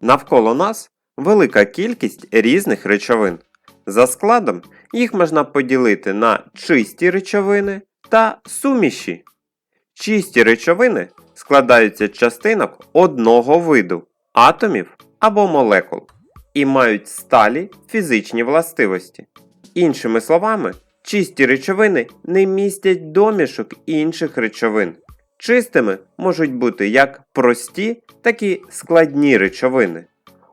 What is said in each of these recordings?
Навколо нас велика кількість різних речовин. За складом їх можна поділити на чисті речовини та суміші. Чисті речовини складаються з частинок одного виду атомів або молекул і мають сталі фізичні властивості. Іншими словами, чисті речовини не містять домішок інших речовин. Чистими можуть бути як прості, так і складні речовини.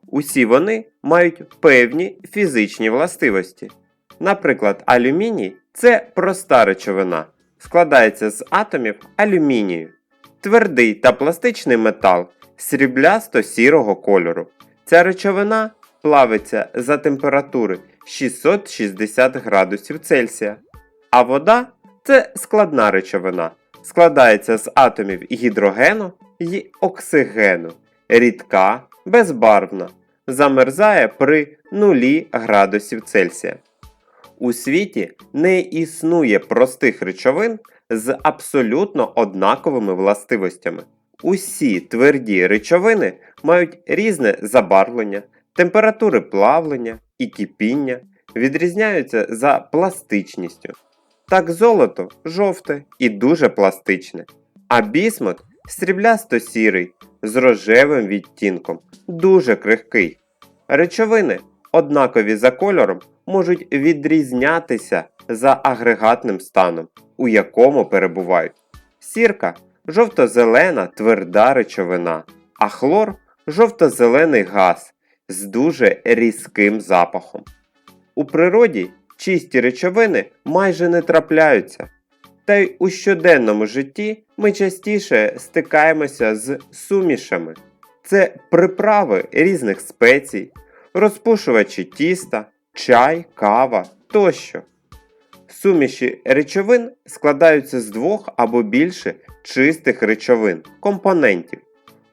Усі вони мають певні фізичні властивості. Наприклад, алюміній це проста речовина, складається з атомів алюмінію, твердий та пластичний метал сріблясто-сірого кольору. Ця речовина плавиться за температури 660 градусів Цельсія, а вода це складна речовина, складається з атомів гідрогену і оксигену, рідка, безбарвна, замерзає при 0 градусів Цельсія. У світі не існує простих речовин з абсолютно однаковими властивостями. Усі тверді речовини мають різне забарвлення, температури плавлення і кипіння, відрізняються за пластичністю. Так золото жовте і дуже пластичне, а бісмут сріблясто-сірий з рожевим відтінком, дуже крихкий. Речовини, однакові за кольором, можуть відрізнятися за агрегатним станом, у якому перебувають. Сірка жовто-зелена тверда речовина, а хлор жовто-зелений газ з дуже різким запахом. У природі чисті речовини майже не трапляються. Та й у щоденному житті ми частіше стикаємося з сумішами. Це приправи різних спецій, розпушувачі тіста, чай, кава тощо. Суміші речовин складаються з двох або більше чистих речовин, компонентів,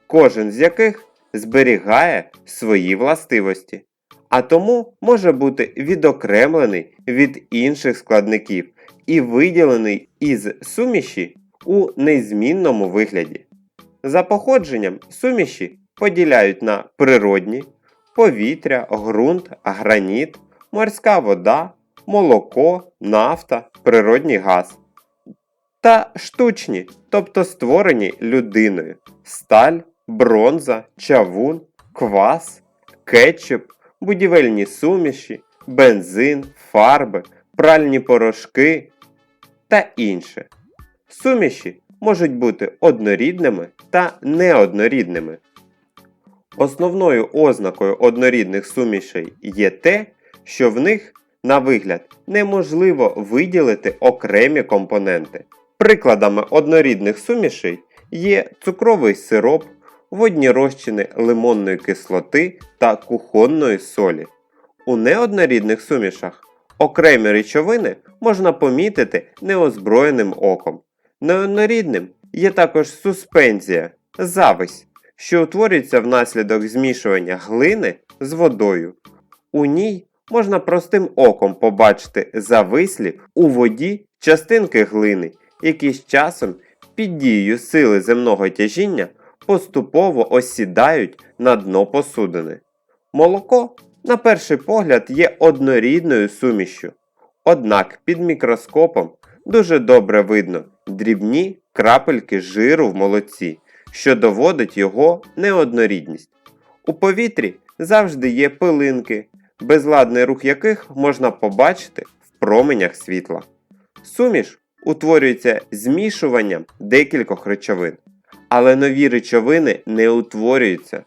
кожен з яких зберігає свої властивості, а тому може бути відокремлений від інших складників і виділений із суміші у незмінному вигляді. За походженням суміші поділяють на природні, повітря, ґрунт, граніт, морська вода, молоко, нафта, природній газ. Та штучні, тобто створені людиною, сталь, бронза, чавун, квас, кетчуп, будівельні суміші, бензин, фарби, пральні порошки та інше. Суміші можуть бути однорідними та неоднорідними. Основною ознакою однорідних сумішей є те, що в них, на вигляд, неможливо виділити окремі компоненти. Прикладами однорідних сумішей є цукровий сироп, водні розчини лимонної кислоти та кухонної солі. У неоднорідних сумішах окремі речовини можна помітити неозброєним оком. Неоднорідним є також суспензія, зависть, що утворюється внаслідок змішування глини з водою. У ній можна простим оком побачити завислі у воді частинки глини, які з часом під дією сили земного тяжіння поступово осідають на дно посудини. Молоко, на перший погляд, є однорідною сумішю. Однак під мікроскопом дуже добре видно дрібні крапельки жиру в молоці, що доводить його неоднорідність. У повітрі завжди є пилинки, безладний рух яких можна побачити в променях світла. Суміш утворюється змішуванням декількох речовин, але нові речовини не утворюються.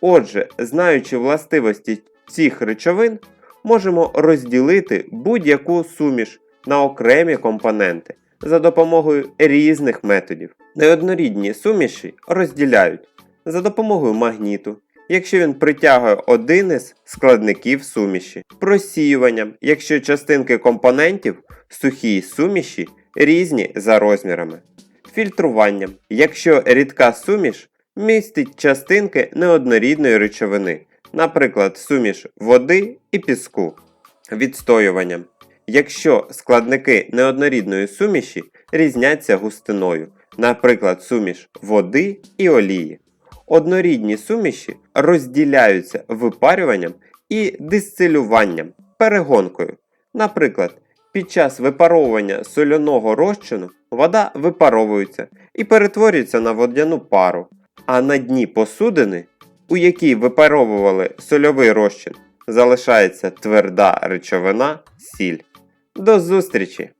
Отже, знаючи властивості цих речовин, можемо розділити будь-яку суміш на окремі компоненти за допомогою різних методів. Неоднорідні суміші розділяють за допомогою магніту, якщо він притягує один із складників суміші, просіюванням, якщо частинки компонентів сухій суміші різні за розмірами, фільтруванням, якщо рідка суміш містить частинки неоднорідної речовини, наприклад, суміш води і піску, відстоюванням, якщо складники неоднорідної суміші різняться густиною, наприклад, суміш води і олії. Однорідні суміші розділяються випарюванням і дистилюванням, перегонкою. Наприклад, під час випаровування соляного розчину вода випаровується і перетворюється на водяну пару, а на дні посудини, у якій випаровували сольовий розчин, залишається тверда речовина сіль. До зустрічі!